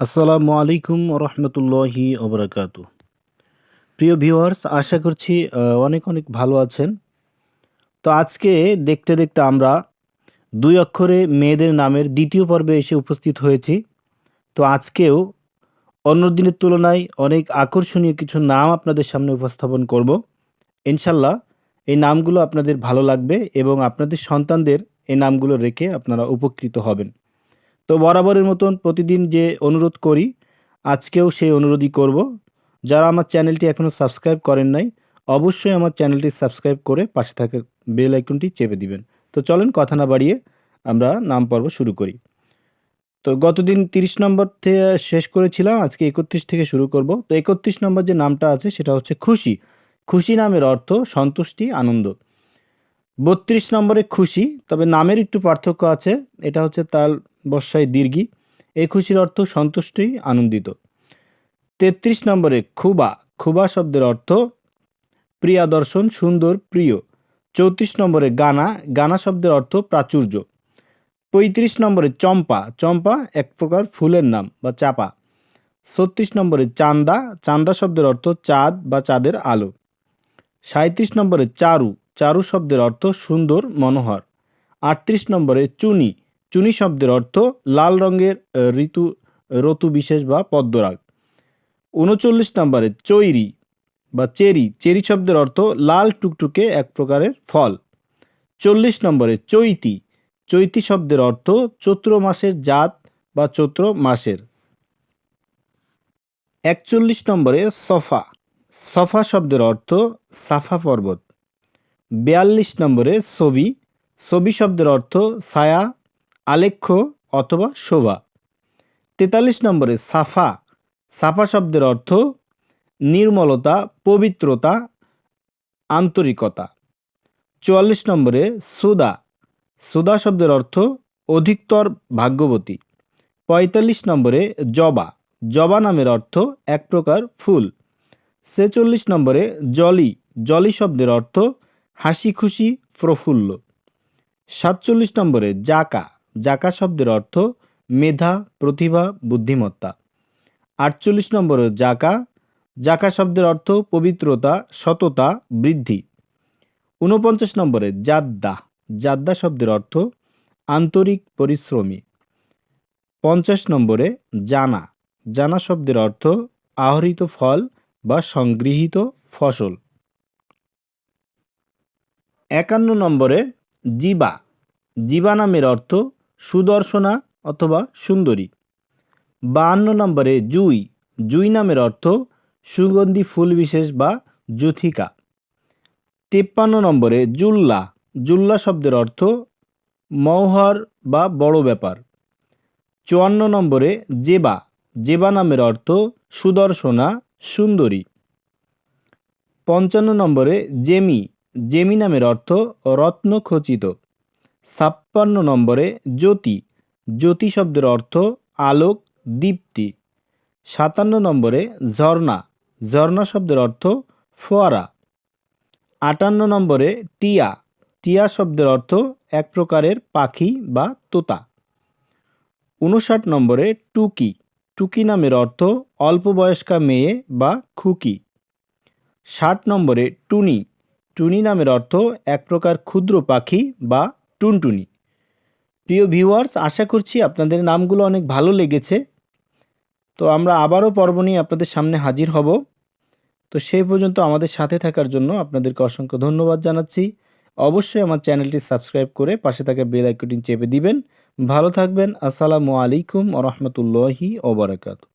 আসসালামু আলাইকুম রহমতুল্লাহি ওবরাকাত। প্রিয় ভিউয়ার্স, আশা করছি অনেক অনেক ভালো আছেন। তো আজকে দেখতে দেখতে আমরা দুই অক্ষরে মেয়েদের নামের দ্বিতীয় পর্বে এসে উপস্থিত হয়েছি। তো আজকেও অন্য দিনের তুলনায় অনেক আকর্ষণীয় কিছু নাম আপনাদের সামনে উপস্থাপন করব। ইনশাল্লাহ এই নামগুলো আপনাদের ভালো লাগবে এবং আপনাদের সন্তানদের এই নামগুলো রেখে আপনারা উপকৃত হবেন। তো বরাবরের মতন প্রতিদিন যে অনুরোধ করি, আজকেও সেই অনুরোধই করব। যারা আমার চ্যানেলটি এখনও সাবস্ক্রাইব করেন নাই, অবশ্যই আমার চ্যানেলটি সাবস্ক্রাইব করে পাশে থাকা বেল আইকনটি চেপে দিবেন। তো চলেন কথা না বাড়িয়ে আমরা নাম পর্ব শুরু করি। তো গতদিন তিরিশ নম্বর থেকে শেষ করেছিলাম, আজকে একত্রিশ থেকে শুরু করব। তো একত্রিশ নম্বর যে নামটা আছে, সেটা হচ্ছে খুশি। খুশি নামের অর্থ সন্তুষ্টি, আনন্দ। বত্রিশ নম্বরে খুশি, তবে নামের একটু পার্থক্য আছে। এটা হচ্ছে তাল বর্ষায় দীর্ঘি। এই খুশির অর্থ সন্তুষ্টি, আনন্দিত। তেত্রিশ নম্বরে খুবা। খুবা শব্দের অর্থ প্রিয়া দর্শন, সুন্দর, প্রিয়। চৌত্রিশ নম্বরে গানা। গানা শব্দের অর্থ প্রাচুর্য। পঁয়ত্রিশ নম্বরে চম্পা। চম্পা এক প্রকার ফুলের নাম বা চাপা। ছত্রিশ নম্বরে চান্দা। চান্দা শব্দের অর্থ চাঁদ বা চাঁদের আলো। সাঁত্রিশ নম্বরে চারু। চারু শব্দের অর্থ সুন্দর, মনোহর। আটত্রিশ নম্বরে চুনি। চুনি শব্দের অর্থ লাল রঙের ঋতু ঋতু বিশেষ বা পদ্মরাগ। উনচল্লিশ নম্বরে চৈরি বা চেরি। চেরি শব্দের অর্থ লাল টুকটুকে এক প্রকারের ফল। চল্লিশ নম্বরে চৈতি। চৈতি শব্দের অর্থ চৈত্র মাসের জাত বা চৈত্র মাসের। একচল্লিশ নম্বরে সফা। সফা শব্দের অর্থ সাফা পর্বত। বিয়াল্লিশ নম্বরে ছবি। ছবি শব্দের অর্থ ছায়া, আলেখ্য অথবা শোভা। তেতাল্লিশ নম্বরে সাফা। সাফা শব্দের অর্থ নির্মলতা, পবিত্রতা, আন্তরিকতা। চুয়াল্লিশ নম্বরে সুদা। সুদা শব্দের অর্থ অধিকতর ভাগ্যবতী। পঁয়তাল্লিশ নম্বরে জবা। জবা নামের অর্থ এক প্রকার ফুল। ছেচল্লিশ নম্বরে জলি। জলি শব্দের অর্থ হাসি খুশি প্রফুল্ল। সাতচল্লিশ নম্বরে জাকা। জাকা শব্দের অর্থ মেধা, প্রতিভা, বুদ্ধিমত্তা। আটচল্লিশ নম্বরে জাকা। জাকা শব্দের অর্থ পবিত্রতা, সততা, বৃদ্ধি। ঊনপঞ্চাশ নম্বরে জাদ্দা। জাদ্দা শব্দের অর্থ আন্তরিক পরিশ্রমী। পঞ্চাশ নম্বরে জানা। জানা শব্দের অর্থ আহরিত ফল বা সংগৃহীত ফসল। একান্ন নম্বরে জীবা। জীবা নামের অর্থ সুদর্শনা অথবা সুন্দরী। বাহান্ন নম্বরে জুই। জুই নামের অর্থ সুগন্ধি ফুল বিশেষ বা জুথিকা। তেপ্পান্ন নম্বরে জুল্লা। জুল্লা শব্দের অর্থ মৌহর বা বড় ব্যাপার। চুয়ান্ন নম্বরে জেবা। জেবা নামের অর্থ সুদর্শনা, সুন্দরী। পঞ্চান্ন নম্বরে জেমি। জেমি নামের অর্থ রত্নখচিত ছাপ্পান্ন নম্বরে জ্যোতি। জ্যোতি শব্দের অর্থ আলোক, দীপ্তি। সাতান্ন নম্বরে ঝর্ণা। ঝর্ণা শব্দের অর্থ ফোয়ারা। আটান্ন নম্বরে টিয়া। টিয়া শব্দের অর্থ এক প্রকারের পাখি বা তোতা। উনষাট নম্বরে টুকি। টুকি নামের অর্থ অল্প বয়স্কা মেয়ে বা খুকি। ষাট নম্বরে টুনি। টুনি নামের অর্থ এক প্রকার ক্ষুদ্র পাখি বা টুনটুনি। প্রিয় ভিউয়ার্স, আশা করছি আপনাদের নামগুলো অনেক ভালো লেগেছে। তো আমরা আবারও পর্ব নিয়ে আপনাদের সামনে হাজির হব। তো সেই পর্যন্ত আমাদের সাথে থাকার জন্য আপনাদেরকে অসংখ্য ধন্যবাদ জানাচ্ছি। অবশ্যই আমার চ্যানেলটি সাবস্ক্রাইব করে পাশে থাকা বেল আইকনটি চেপে দিবেন। ভালো থাকবেন। আসসালামু আলাইকুম রহমতুল্লাহি ওবরাকাতু